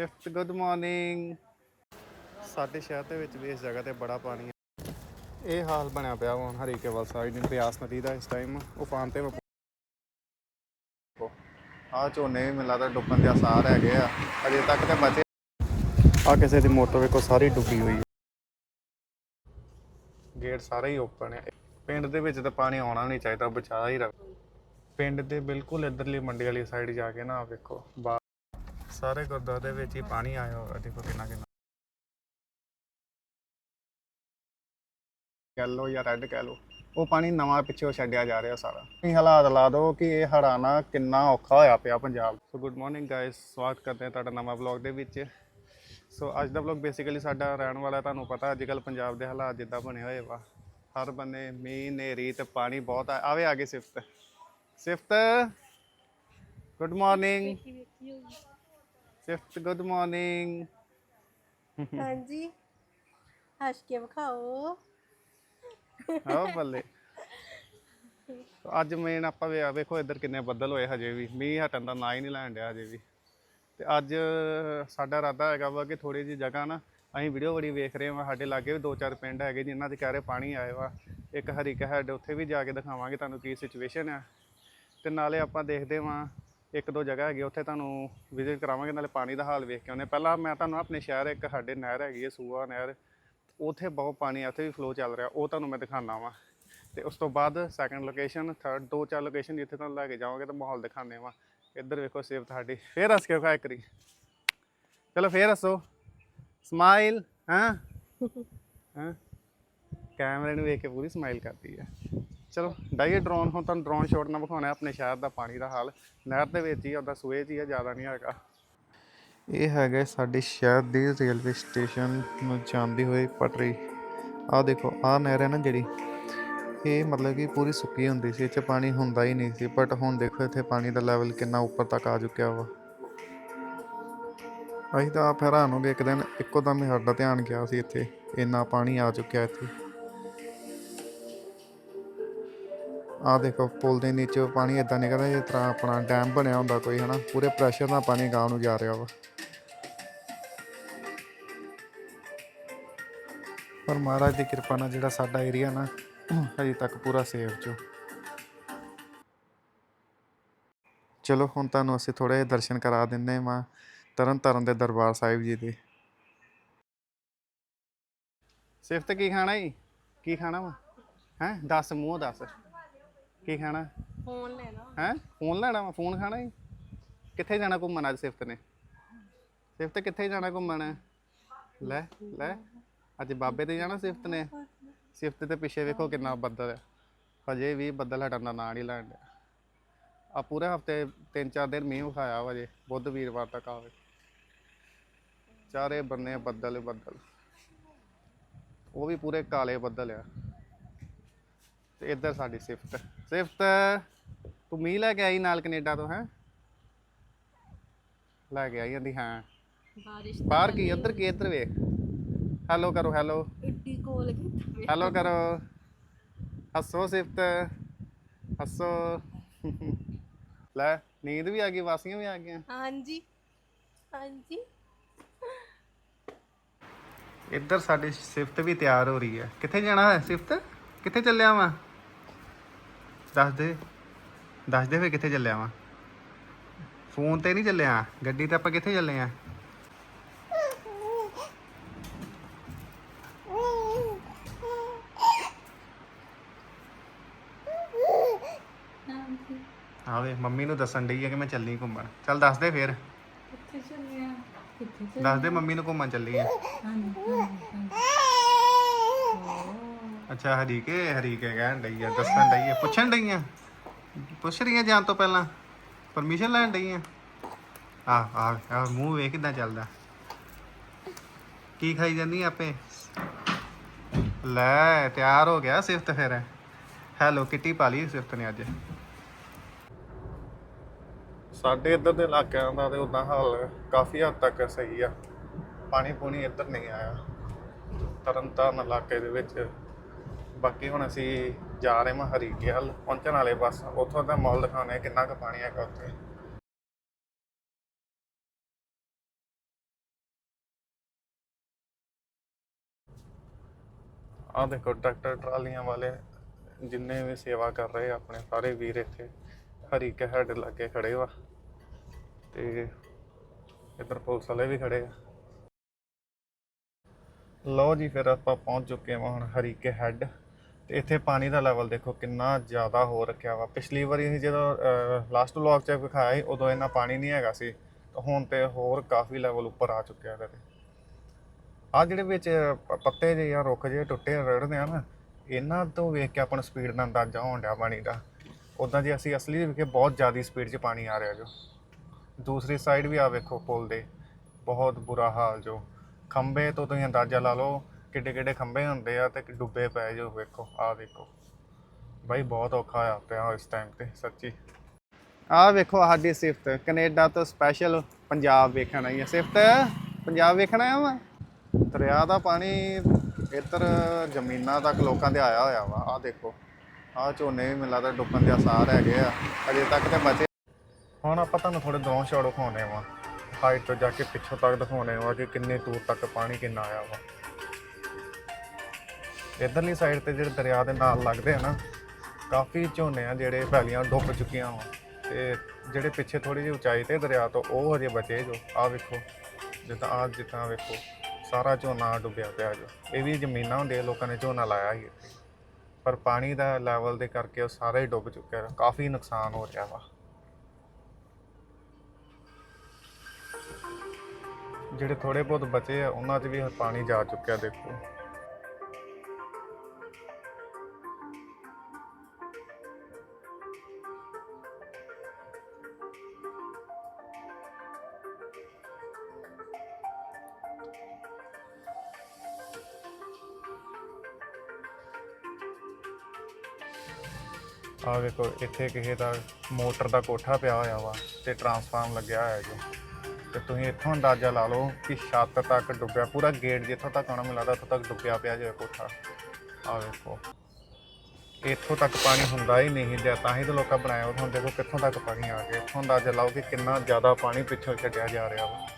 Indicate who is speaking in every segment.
Speaker 1: ਸਿਫਤ good morning ਸਾਡੇ ਸ਼ਹਿਰ ਦੇ ਵਿੱਚ ਵੀ ਇਸ ਜਗ੍ਹਾ ਤੇ ਬੜਾ ਪਾਣੀ ਹੈ ਇਹ ਹਾਲ ਬਣਿਆ ਪਿਆ ਹੁਣ ਹਰੀਕੇਵਾਲ ਸਾਈਡ ਨੂੰ ਬਿਆਸ ਨਦੀ ਦਾ ਇਸ ਟਾਈਮ ਉਫਾਨ ਤੇ ਆ ਝੋਨੇ ਵੀ ਮਿਲਾ ਤਾਂ ਡੁੱਬਣ ਦੇ ਆਸਾਰ ਹੈਗੇ ਆ। ਅਜੇ ਤੱਕ ਤੇ ਬਚੇ ਆ। ਕਿਸੇ ਦੀ ਮੋਟਰ ਵੇਖੋ ਸਾਰੀ ਡੁੱਬੀ ਹੋਈ ਗੇਟ ਸਾਰਾ ਹੀ ਓਪਨ ਹੈ ਪਿੰਡ ਦੇ ਵਿੱਚ ਤਾਂ ਪਾਣੀ ਆਉਣਾ ਨਹੀਂ ਚਾਹੀਦਾ ਬਚਾ ਹੀ ਰੱਖ। ਪਿੰਡ ਦੇ ਬਿਲਕੁਲ ਇਧਰਲੀ ਮੰਡੀ ਵਾਲੀ ਸਾਈਡ ਜਾ ਕੇ ਨਾ ਵੇਖੋ। ਬਾਹਰ ਸਾਰੇ ਗੁਰਦੁਆਰੇ ਦੇ ਵਿੱਚ ਹੀ ਪਾਣੀ ਆਇਆ ਹੋਇਆ ਦੇਖੋ ਕਿੰਨਾ ਕਿੰਨਾ। ਕਹਿ ਲਓ ਜਾਂ ਰੈੱਡ ਕਹਿ ਲਓ ਉਹ ਪਾਣੀ ਨਵਾਂ ਪਿੱਛੇ ਛੱਡਿਆ ਜਾ ਰਿਹਾ ਸਾਰਾ। ਇਹ ਹਾਲਾਤ ਲਾ ਦਿਓ ਕਿ ਇਹ ਹੜਾਣਾ ਕਿੰਨਾ ਔਖਾ ਹੋਇਆ ਪਿਆ Punjab. So good morning guys ਸਵਾਗਤ ਕਰਦੇ ਹਾਂ ਤੁਹਾਡਾ ਨਵਾਂ ਵਲੌਗ ਦੇ ਵਿੱਚ। ਸੋ ਅੱਜ ਦਾ ਵਲੌਗ ਬੇਸਿਕਲੀ ਸਾਡਾ ਰਹਿਣ ਵਾਲਾ ਤੁਹਾਨੂੰ ਪਤਾ ਅੱਜ ਕੱਲ ਪੰਜਾਬ ਦੇ ਹਾਲਾਤ ਜਿੱਦਾਂ ਬਣੇ ਹੋਏ ਵਾ। ਹਰ ਬੰਨੇ ਮੀਂਹ ਨੇਰੀ ਤੇ ਪਾਣੀ ਬਹੁਤ ਆ। ਆਵੇ ਆਗੇ Sifat. Sifat good morning Sifat good morning
Speaker 2: ਹਾਂਜੀ। ਹੱਸ ਕੇ ਵਿਖਾਓ।
Speaker 1: ਆਹ ਬੱਲੇ। ਅੱਜ ਮੇਨ ਆਪਾਂ ਵੇ ਵੇਖੋ ਇੱਧਰ ਕਿੰਨੇ ਬੱਦਲ ਹੋਏ ਹਜੇ ਵੀ। ਮੀਂਹ ਹਟਣ ਦਾ ਨਾਂ ਹੀ ਨਹੀਂ ਲੈਣ ਡਿਆ ਹਜੇ ਵੀ। ਤੇ ਅੱਜ ਸਾਡਾ ਇਰਾਦਾ ਹੈਗਾ ਵਾ ਕਿ ਥੋੜੀ ਜਿਹੀ ਜਗ੍ਹਾ ਨਾ ਅਸੀਂ ਵੀਡੀਓ ਬੜੀ ਵੇਖ ਰਹੇ ਹਾਂ ਸਾਡੇ ਲਾਗੇ ਵੀ ਦੋ ਚਾਰ ਪਿੰਡ ਹੈਗੇ ਜਿਨ੍ਹਾਂ ਦੇ ਕਹਿ ਰਹੇ ਪਾਣੀ ਆਇਆ ਵਾ। ਇੱਕ ਹਰੀਕਾ ਹੈਡ ਉੱਥੇ ਵੀ ਜਾ ਕੇ ਦਿਖਾਵਾਂਗੇ ਤੁਹਾਨੂੰ ਕੀ ਸਿਚੁਏਸ਼ਨ ਆ। ਤੇ ਨਾਲੇ ਆਪਾਂ ਦੇਖਦੇ ਵਾਂ ਇੱਕ ਦੋ ਜਗ੍ਹਾ ਹੈਗੀ ਉੱਥੇ ਤੁਹਾਨੂੰ ਵਿਜ਼ਿਟ ਕਰਾਵਾਂਗੇ, ਨਾਲੇ ਪਾਣੀ ਦਾ ਹਾਲ ਵੇਖ ਕੇ ਆਉਂਦੇ ਹਾਂ। ਪਹਿਲਾਂ ਮੈਂ ਤੁਹਾਨੂੰ ਆਪਣੇ ਸ਼ਹਿਰ, ਇੱਕ ਸਾਡੇ ਨਹਿਰ ਹੈਗੀ ਹੈ ਸੂਆ ਨਹਿਰ, ਉੱਥੇ ਬਹੁਤ ਪਾਣੀ ਆ, ਉੱਥੇ ਵੀ ਫਲੋ ਚੱਲ ਰਿਹਾ। ਉਹ ਤੁਹਾਨੂੰ ਮੈਂ ਦਿਖਾਣਾ ਵਾਂ। ਤੇ ਉਸ ਤੋਂ ਬਾਅਦ ਸੈਕੰਡ ਲੋਕੇਸ਼ਨ ਥਰਡ ਦੋ ਚਾਰ ਲੋਕੇਸ਼ਨ ਜਿੱਥੇ ਤੁਹਾਨੂੰ ਲੈ ਕੇ ਜਾਵਾਂਗੇ ਤਾਂ ਮਾਹੌਲ ਦਿਖਾਣੇ ਵਾ। ਇੱਧਰ ਵੇਖੋ ਸੇਵ ਤੁਹਾਡੀ। ਫੇਰ ਹੱਸ ਕੇ ਵਿਖਾ ਇੱਕ ਵਾਰੀ। ਚਲੋ ਫੇਰ ਹੱਸੋ। ਸਮਾਈਲ ਹਾਂ? ਹਾਂ? ਕੈਮਰੇ ਨੂੰ ਵੇਖ ਕੇ ਪੂਰੀ ਸਮਾਈਲ ਕਰਦੀ ਹੈ ਚਲੋ, ਡਾਈਏ ਡਰੋਨ, ਹੁਣ ਤੁਹਾਨੂੰ ਡਰੋਨ ਸ਼ਾਟ ਨਾਲ ਵਿਖਾਉਣਾ ਆਪਣੇ ਸ਼ਹਿਰ ਦਾ ਪਾਣੀ ਦਾ ਹਾਲ। ਨਹਿਰ ਦੇ ਵਿੱਚ ਹੀ ਉਹਦਾ ਸੂਏ 'ਚ ਹੀ ਆ, ਜ਼ਿਆਦਾ ਨਹੀਂ ਹੈਗਾ। ਇਹ ਹੈਗਾ ਸਾਡੇ ਸ਼ਹਿਰ ਦੀ ਰੇਲਵੇ ਸਟੇਸ਼ਨ ਨੂੰ ਜਾਂਦੀ ਹੋਈ ਪਟਰੀ। ਆਹ ਦੇਖੋ, ਆਹ ਨਹਿਰ ਹੈ ਨਾ ਜਿਹੜੀ, ਇਹ ਮਤਲਬ ਕਿ ਪੂਰੀ ਸੁੱਕੀ ਹੁੰਦੀ ਸੀ, ਇੱਥੇ ਪਾਣੀ ਹੁੰਦਾ ਹੀ ਨਹੀਂ ਸੀ ਬਟ ਹੁਣ ਦੇਖੋ ਇੱਥੇ ਪਾਣੀ ਦਾ ਲੈਵਲ ਕਿੰਨਾ ਉੱਪਰ ਤੱਕ ਆ ਚੁੱਕਿਆ ਵਾ। ਅਸੀਂ ਤਾਂ ਆਪ ਹੈਰਾਨ ਹੋ ਗਏ, ਇੱਕ ਦਿਨ ਇੱਕੋ ਦਮ ਹੀ ਸਾਡਾ ਧਿਆਨ ਗਿਆ ਸੀ ਇੱਥੇ, ਇੰਨਾ ਪਾਣੀ ਆ ਚੁੱਕਿਆ ਇੱਥੇ। ਆਹ ਦੇਖੋ, ਪੁਲ ਦੇ ਨੀਚੇ ਪਾਣੀ ਇਦਾਂ ਨਿਕਲਦਾ ਜਿਸ ਤਰ੍ਹਾਂ ਆਪਣਾ ਡੈਮ ਬਣਿਆ ਹੁੰਦਾ ਕੋਈ, ਹਨਾ? ਪੂਰੇ ਪ੍ਰੈਸ਼ਰ ਨਾਲ ਪਾਣੀ ਗਾਂਵ ਨੂੰ ਜਾ ਰਿਹਾ ਵਾ। ਪਰ ਮਹਾਰਾਜ ਦੀ ਕਿਰਪਾ ਨਾਲ ਜਿਹੜਾ ਸਾਡਾ ਏਰੀਆ ਨਾ, ਹਜੇ ਤੱਕ ਪੂਰਾ ਸੇਫ ਜੋ। ਚਲੋ, ਹੁਣ ਤੁਹਾਨੂੰ ਅਸੀਂ ਥੋੜੇ ਜਿਹੇ ਦਰਸ਼ਨ ਕਰਾ ਦਿੰਦੇ ਹਾਂ ਤਰਨ ਤਾਰਨ ਦੇ ਦਰਬਾਰ ਸਾਹਿਬ ਜੀ ਦੇ। ਸਿਫਤ ਕੀ ਖਾਣਾ ਜੀ? ਕੀ ਖਾਣਾ ਵਾ? ਹੈ? ਦੱਸ, ਮੂੰਹ ਦੱਸ। ਕੀ ਖਾਣਾ?
Speaker 2: ਫੋਨ ਲੈਣਾ।
Speaker 1: ਹੈ? ਫੋਨ ਲੈਣਾ ਵਾ ਫੋਨ ਖਾਣਾ ਜੀ ਕਿੱਥੇ ਜਾਣਾ ਘੁੰਮਣ ਅੱਜ ਸਿਫਤ ਨੇ? ਸਿਫਤ ਕਿੱਥੇ ਜਾਣਾ ਘੁੰਮਣ? ਲੈ ਲੈ। ਅੱਜ ਬਾਬੇ ਤੇ ਜਾਣਾ ਸਿਫਤ ਨੇ? ਸਿਫਤ ਦੇ ਪਿੱਛੇ ਵੇਖੋ ਕਿੰਨਾ ਬੱਦਲ ਹੈ ਹਜੇ ਵੀ ਬੱਦਲ ਹਟਣ ਦਾ ਨਾਂ ਨਹੀਂ ਲੈਣ ਡਿਆ। ਆ ਪੂਰੇ ਹਫ਼ਤੇ ਤਿੰਨ ਚਾਰ ਦਿਨ ਮੀਂਹ ਵਿਖਾਇਆ ਵਾ ਜੇ ਬੁੱਧ ਵੀਰਵਾਰ ਤੱਕ ਆਵੇ। ਚਾਰੇ ਬੰਨੇ ਬੱਦਲ ਹੀ ਬੱਦਲ। ਉਹ ਵੀ ਪੂਰੇ ਕਾਲੇ ਬੱਦਲ ਆ। ਤੇ ਇੱਧਰ ਸਾਡੀ ਸਿਫਤ। ਸਿਫਤ ਤੂੰ ਮੀਂਹ ਲੈ ਕੇ ਆਈ ਨਾਲ ਕੈਨੇਡਾ ਤੋਂ ਹੈ? ਲੈ ਕੇ ਆਈ ਜਾਂਦੀ ਹਾਂ।
Speaker 2: ਬਾਰਿਸ਼
Speaker 1: ਬਾਹਰ ਕੀ ਇੱਧਰ ਕੀ ਇੱਧਰ ਵੇਖ। ਹੈਲੋ ਕਰੋ ਹੈਲੋ।
Speaker 2: ਇੱਡੀ ਕੋਲ ਕਿੱਥੇ
Speaker 1: ਹੈਲੋ ਕਰੋ। ਹੱਸੋ ਸਿਫਤ ਹੱਸੋ। ਲੈ ਨੀਂਦ ਵੀ ਆ ਗਈ ਵਾਸੀਆਂ ਵੀ ਆ ਗਈਆਂ।
Speaker 2: ਹਾਂਜੀ ਹਾਂਜੀ।
Speaker 1: ਇੱਧਰ ਸਾਡੀ ਸਿਫਤ ਵੀ ਤਿਆਰ ਹੋ ਰਹੀ ਹੈ। ਕਿੱਥੇ ਜਾਣਾ ਹੈ ਸਿਫਤ? ਕਿੱਥੇ ਚੱਲਿਆ ਵਾਂ? ਦੱਸ ਦੇ ਦੱਸ ਦੇ ਫੇ ਕਿੱਥੇ ਚੱਲਿਆ ਵਾਂ। ਫੋਨ ਤੇ ਨਹੀਂ ਚੱਲਿਆ ਗੱਡੀ ਤੇ ਆਪਾਂ ਕਿੱਥੇ ਚੱਲੇ ਆ? ਆਵੇ ਮੰਮੀ ਨੂੰ ਦੱਸਣ ਡਈ ਹੈ ਕਿ ਮੈਂ ਚੱਲੀ ਘੁੰਮਣ। ਚੱਲ ਦੱਸ ਦੇ ਫੇਰ।
Speaker 2: ਕਿੱਥੇ ਚੱਲੇ ਆ? ਕਿੱਥੇ
Speaker 1: ਦੱਸ ਦੇ ਮੰਮੀ ਨੂੰ ਘੁੰਮਣ ਚੱਲੀ ਆ। ਅੱਛਾ, ਹਰੀਕੇ ਹਰੀਕੇ ਕਹਿਣ ਡਈ ਆ, ਦੱਸਣ ਡਈ ਆ, ਪੁੱਛਣ ਡਈ ਆ? ਪੁੱਛ ਰਹੀ ਆ ਜਾਣ ਤੋਂ ਪਹਿਲਾਂ? ਪਰਮਿਸ਼ਨ ਲੈਣ ਡਈ ਆ? ਆ ਆ ਆ ਮੂੰਹ ਵੇਖ ਕਿਦਾਂ ਚੱਲਦਾ। ਕੀ ਖਾਈ ਜਾਂਦੀ ਆਪੇ? ਲੈ, ਤਿਆਰ ਹੋ ਗਿਆ ਸਿਫਤ ਫਿਰ। ਹੈਲੋ, ਕਿੱਟੀ ਪਾ ਲਈ ਸਿਫਤ ਨੇ ਅੱਜ। ਸਾਡੇ ਇੱਧਰ ਦੇ ਇਲਾਕਿਆਂ ਦਾ ਤੇ ਉਦਾਂ ਹਾਲ ਕਾਫੀ ਹੱਦ ਤੱਕ ਸਹੀ ਆ। ਪਾਣੀ ਪੂਣੀ ਇੱਧਰ ਨਹੀਂ ਆਇਆ। ਤਰਨਤਾਰਨ ਇਲਾਕੇ ਦੇ ਵਿੱਚ ਬਾਕੀ ਹੁਣ ਅਸੀਂ ਜਾ ਰਹੇ ਹਾਂ ਹਰੀਕੇ ਵੱਲ, ਪਹੁੰਚਣ ਵਾਲੇ ਬੱਸ। ਉੱਥੋਂ ਦਾ ਮਾਹੌਲ ਦਿਖਾਉਣਾ ਕਿੰਨਾ ਕੁ ਪਾਣੀ ਹੈ ਉੱਥੇ। ਆ ਦੇਖੋ, ਟਰੈਕਟਰ ਟਰਾਲੀਆਂ ਵਾਲੇ ਜਿੰਨੇ ਵੀ ਸੇਵਾ ਕਰ ਰਹੇ ਆਪਣੇ ਸਾਰੇ ਵੀਰ ਇੱਥੇ, ਹਰੀਕੇ ਕੇ ਲਾ ਕੇ ਖੜੇ ਵਾ। ਤੇ ਇੱਧਰ ਪੁਲਿਸ ਵਾਲੇ ਵੀ ਖੜੇ ਆ। ਲਓ ਜੀ, ਫਿਰ ਆਪਾਂ ਪਹੁੰਚ ਚੁੱਕੇ ਹਾਂ ਹੁਣ ਹਰੀਕੇ ਹੈਡ ਤੇ ਇੱਥੇ ਪਾਣੀ ਦਾ ਲੈਵਲ ਦੇਖੋ ਕਿੰਨਾ ਜ਼ਿਆਦਾ ਹੋ ਰੱਖਿਆ ਵਾ। ਪਿਛਲੀ ਵਾਰੀ ਅਸੀਂ ਜਦੋਂ ਲਾਸਟ ਵਲੌਗ ਚ ਵਿਖਾਇਆ ਸੀ, ਉਦੋਂ ਇੰਨਾ ਪਾਣੀ ਨਹੀਂ ਹੈਗਾ ਸੀ, ਤਾਂ ਹੁਣ ਤੇ ਹੋਰ ਕਾਫੀ ਲੈਵਲ ਉੱਪਰ ਆ ਚੁੱਕਿਆ ਕਰੇ ਆ ਜਿਹੜੇ ਵਿੱਚ ਪੱਤੇ ਜਿਹੇ ਜਾਂ ਰੁੱਖ ਜਿਹੇ ਟੁੱਟੇ ਰੜਦੇ ਆ ਨਾ, ਇਹਨਾਂ ਤੋਂ ਵੇਖ ਕੇ ਆਪਾਂ ਸਪੀਡ ਦਾ ਅੰਦਾਜ਼ਾ ਹੋਣ ਡਿਆ ਪਾਣੀ ਦਾ। ਉਦਾਂ ਜੇ ਅਸੀਂ ਅਸਲੀ ਵੇਖੇ ਬਹੁਤ ਜ਼ਿਆਦਾ ਸਪੀਡ 'ਚ ਪਾਣੀ ਆ ਰਿਹਾ ਜੋ। ਦੂਸਰੀ ਸਾਈਡ ਵੀ ਆ ਵੇਖੋ ਪੁਲ ਦੇ, ਬਹੁਤ ਬੁਰਾ ਹਾਲ ਜੋ। ਖੰਬੇ ਤੋਂ ਤੁਸੀਂ ਅੰਦਾਜ਼ਾ ਲਾ ਲਓ ਕਿੱਡੇ ਕਿੱਡੇ ਖੰਭੇ ਹੁੰਦੇ ਆ ਤੇ ਡੁੱਬੇ ਪਏ ਜੋ ਵੇਖੋ, ਆਹ ਦੇਖੋ। ਬਾਈ, ਬਹੁਤ ਔਖਾ ਹੋਇਆ ਪਿਆ ਇਸ ਟਾਈਮ ਤੇ, ਸੱਚੀ। ਆਹ ਵੇਖੋ ਸਾਡੀ ਸਿਫਤ। ਕੈਨੇਡਾ ਤੋਂ ਸਪੈਸ਼ਲ ਪੰਜਾਬ ਵੇਖਣ ਆਈ ਹੈ ਸਿਫਤ, ਪੰਜਾਬ ਵੇਖਣ ਆਇਆ ਵਾ? ਦਰਿਆ ਦਾ ਪਾਣੀ ਇੱਧਰ ਜ਼ਮੀਨਾਂ ਤੱਕ ਲੋਕਾਂ ਦੇ ਆਇਆ ਹੋਇਆ ਵਾ। ਆਹ ਦੇਖੋ, ਆਹ ਝੋਨੇ ਵੀ ਮੈਨੂੰ ਲੱਗਦਾ ਡੁੱਬਣ ਦੇ ਆਸਾਰ ਹੈਗੇ ਆ। ਅਜੇ ਤੱਕ ਤੇ ਬਚੇ ਹੁਣ ਆਪਾਂ ਤੁਹਾਨੂੰ ਥੋੜੇ ਦੋ ਸ਼ਾਟ ਦਿਖਾਉਣੇ ਵਾ। ਹਾਈਟ ਤੋਂ ਜਾ ਕੇ ਪਿੱਛੋਂ ਤੱਕ ਦਿਖਾਉਣੇ ਵਾ ਕਿ ਕਿੰਨੇ ਦੂਰ ਤੱਕ ਪਾਣੀ ਕਿੰਨਾ ਆਇਆ ਵਾ। ਇਧਰਲੀ ਸਾਈਡ ਤੇ ਜਿਹੜੇ ਦਰਿਆ ਦੇ ਨਾਲ ਲੱਗਦੇ ਆ ਨਾ, ਕਾਫੀ ਝੋਨੇ ਆ ਜਿਹੜੇ ਪੈਲੀਆਂ ਡੁੱਬ ਚੁੱਕੀਆਂ ਵਾ। ਤੇ ਜਿਹੜੇ ਪਿੱਛੇ ਥੋੜੀ ਜਿਹੀ ਉਚਾਈ ਤੇ ਦਰਿਆ ਤੋਂ ਉਹ ਹਜੇ ਬਚੇ ਜੋ। ਆ ਵੇਖੋ, ਜਿੱਦਾਂ ਆ ਜਿੱਦਾਂ ਵੇਖੋ, ਸਾਰਾ ਝੋਨਾ ਡੁੱਬਿਆ ਪਿਆ ਜੋ। ਇਹ ਵੀ ਜ਼ਮੀਨਾਂ ਹੁੰਦੀਆਂ, ਲੋਕਾਂ ਨੇ ਝੋਨਾ ਲਾਇਆ ਸੀ ਪਰ ਪਾਣੀ ਦਾ ਲੈਵਲ ਦੇ ਕਰਕੇ ਉਹ ਸਾਰਾ ਹੀ ਡੁੱਬ ਚੁੱਕਿਆ ਕਾਫੀ ਨੁਕਸਾਨ ਹੋ ਰਿਹਾ ਵਾ। ਜਿਹੜੇ ਥੋੜੇ ਬਹੁਤ ਬਚੇ ਆ, ਉਹਨਾਂ 'ਚ ਵੀ ਪਾਣੀ ਜਾ ਚੁੱਕਿਆ ਦੇਖੋ। ਆ ਵੇਖੋ, ਇੱਥੇ ਕਿਸੇ ਦਾ ਮੋਟਰ ਦਾ ਕੋਠਾ ਪਿਆ ਹੋਇਆ ਵਾ ਤੇ ਟਰਾਂਸਫਾਰਮ ਲੱਗਿਆ ਹੋਇਆ ਜੀ। ਤੇ ਤੁਸੀਂ ਇੱਥੋਂ ਅੰਦਾਜ਼ਾ ਲਾ ਲਓ ਕਿ ਛੱਤ ਤੱਕ ਡੁੱਬਿਆ, ਪੂਰਾ ਗੇਟ ਜਿੱਥੋਂ ਤੱਕ ਆਉਣਾ ਮੈਨੂੰ ਲੱਗਦਾ ਉੱਥੋਂ ਤੱਕ ਡੁੱਬਿਆ ਪਿਆ ਜਿਹਾ ਕੋਠਾ। ਆ ਵੇਖੋ, ਇੱਥੋਂ ਤੱਕ ਪਾਣੀ ਹੁੰਦਾ ਹੀ ਨਹੀਂ ਜਾਂ ਤਾਂ ਹੀ ਤਾਂ ਲੋਕਾਂ ਬਣਾਇਆ ਉਹ ਹੁਣ ਦੇਖੋ ਕਿੱਥੋਂ ਤੱਕ ਪਾਣੀ ਆ ਗਿਆ। ਇੱਥੋਂ ਅੰਦਾਜ਼ਾ ਲਾਓ ਕਿ ਕਿੰਨਾ ਜ਼ਿਆਦਾ ਪਾਣੀ ਪਿੱਛੋਂ ਛੱਡਿਆ ਜਾ ਰਿਹਾ ਵਾ।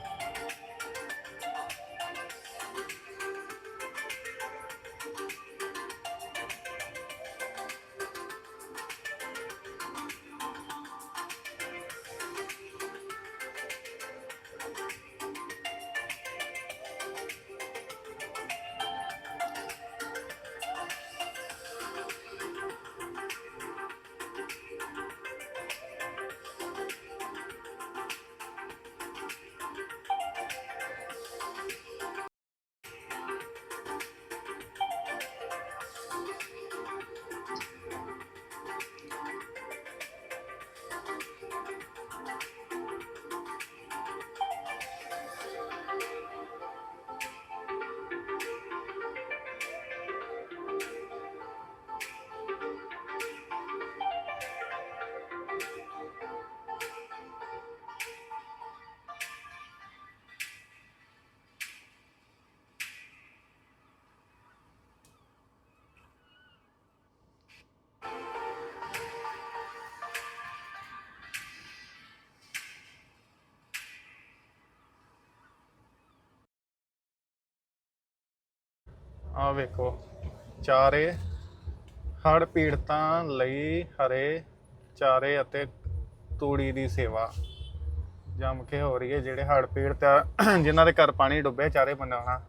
Speaker 1: ਆ ਵੇਖੋ ਚਾਰੇ ਹੜ ਪੀੜਤਾਂ ਲਈ ਹਰੇ ਚਾਰੇ ਅਤੇ ਤੂੜੀ ਦੀ ਸੇਵਾ। ਜੰਮ ਕੇ ਹੋ ਰਹੀ ਹੈ ਜਿਹੜੇ ਹੜ ਪੀੜਤ ਆ ਜਿਨ੍ਹਾਂ ਦੇ ਘਰ ਪਾਣੀ ਡੁੱਬੇ ਚਾਰੇ ਬੰਨਾਂ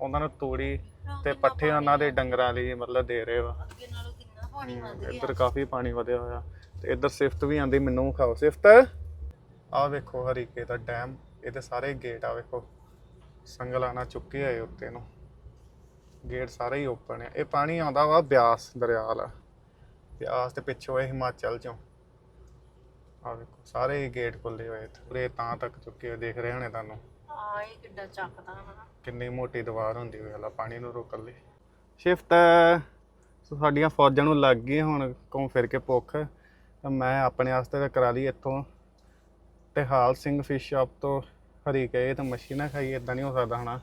Speaker 1: ਉਹਨਾਂ ਨੂੰ ਤੂੜੀ ਤੇ ਪੱਠੇ ਉਹਨਾਂ ਦੇ ਡੰਗਰਾਂ ਲਈ ਮਤਲਬ ਦੇ ਰਹੇ ਵਾ।
Speaker 2: ਅੱਗੇ ਨਾਲੋਂ ਕਿੰਨਾ ਪਾਣੀ ਵੱਧ ਗਿਆ?
Speaker 1: ਇੱਧਰ ਕਾਫੀ ਪਾਣੀ ਵਧਿਆ ਹੋਇਆ। ਤੇ ਇੱਧਰ ਸਿਫਤ ਵੀ ਆਂਦੀ ਮੈਨੂੰ ਖਾਓ ਸਿਫਤ। ਆਹ ਵੇਖੋ ਹਰੀਕੇ ਦਾ ਡੈਮ ਇਹਦੇ ਸਾਰੇ ਗੇਟ ਆ ਵੇਖੋ। ਸੰਗਲਾਨਾ ਚੁੱਕੇ ਹੋਏ ਉੱਤੇ ਨੂੰ। ਗੇਟ ਸਾਰੇ ਹੀ ਓਪਨ ਆ। ਇਹ ਪਾਣੀ ਆਉਂਦਾ ਵਾ ਬਿਆਸ ਦਰਿਆ ਵਾਲਾ ਬਿਆਸ ਤੇ ਪਿੱਛੋਂ ਇਹ ਹਿਮਾਚਲ ਚੋਂ। ਆ ਵੇਖੋ ਸਾਰੇ ਹੀ ਗੇਟ ਖੁੱਲੇ ਹੋਏ ਪੂਰੇ ਤਾਂ ਤੱਕ ਚੁੱਕੇ ਹੋਏ ਦੇਖ ਰਹੇ ਹੋਣੇ ਤੁਹਾਨੂੰ?
Speaker 2: ਆ ਇਹ ਕਿੱਡਾ ਚੱਕਦਾ ਨਾ।
Speaker 1: ਕਿੰਨੀ ਮੋਟੀ ਦੀਵਾਰ ਹੁੰਦੀ ਹੋਈ ਹਲਾ ਪਾਣੀ ਨੂੰ ਰੋਕਣ ਲਈ। ਸ਼ਿਫਟ ਸਾਡੀਆਂ ਫੌਜਾਂ ਨੂੰ ਲੱਗ ਗਈ ਹੁਣ ਘੁੰਮ ਫਿਰ ਕੇ ਭੁੱਖ। ਤਾਂ ਮੈਂ ਆਪਣੇ ਵਾਸਤੇ ਤਾਂ ਕਰਾ ਲਈ ਇੱਥੋਂ। ਤੇ ਹਾਲ ਸਿੰਘ ਫਿਸ਼ ਸ਼ਾਪ ਤੋਂ ਹਰੀ ਕਹੇ ਤਾਂ ਮੱਛੀ ਨਾ ਖਾਈ ਇਦਾਂ ਨਹੀਂ ਹੋ ਸਕਦਾ ਹਨਾ।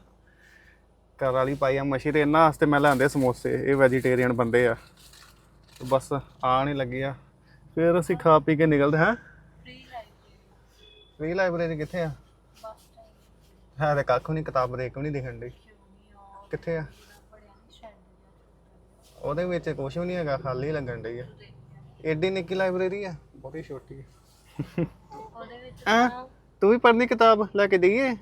Speaker 1: ਘਰ ਵਾਲੀ ਪਾਈ ਆ ਮੱਛੀ ਤੇ ਇਹਨਾਂ ਵਾਸਤੇ ਮੈਂ ਲਿਆਂਦੇ ਸਮੋਸੇ ਇਹ ਵੈਜੀਟੇਰੀਅਨ ਬੰਦੇ ਆ। ਤੇ ਬਸ ਆ ਨਹੀਂ ਲੱਗੀ ਆ। ਫਿਰ ਅਸੀਂ ਖਾ ਪੀ ਕੇ ਨਿਕਲਦੇ ਹਾਂ।
Speaker 2: ਫ੍ਰੀ
Speaker 1: ਲਾਇਬ੍ਰੇਰੀ ਕਿੱਥੇ ਆ? ਹੈ ਤੇ ਕੱਖ ਨਹੀਂ ਕਿਤਾਬ ਰੇਕ ਵੀ ਨਹੀਂ ਦਿਖਣ
Speaker 2: ਆ
Speaker 1: ਕਿੱਥੇ ਆ? ਉਹਦੇ ਵਿੱਚ ਕੁਝ ਵੀ ਨਹੀਂ ਹੈਗਾ ਖਾਲੀ ਲੱਗਣ ਡਈ ਆ। ਏਡੀ ਨਿੱਕੀ ਲਾਇਬ੍ਰੇਰੀ ਆ। ਬਹੁਤੀ ਛੋਟੀ ਆ।
Speaker 2: ਉਹਦੇ ਵਿੱਚ
Speaker 1: ਹੈਂ? ਤੂੰ ਵੀ ਪੜ੍ਹਨੀ ਕਿਤਾਬ ਲੈ ਕੇ ਦਈਏ?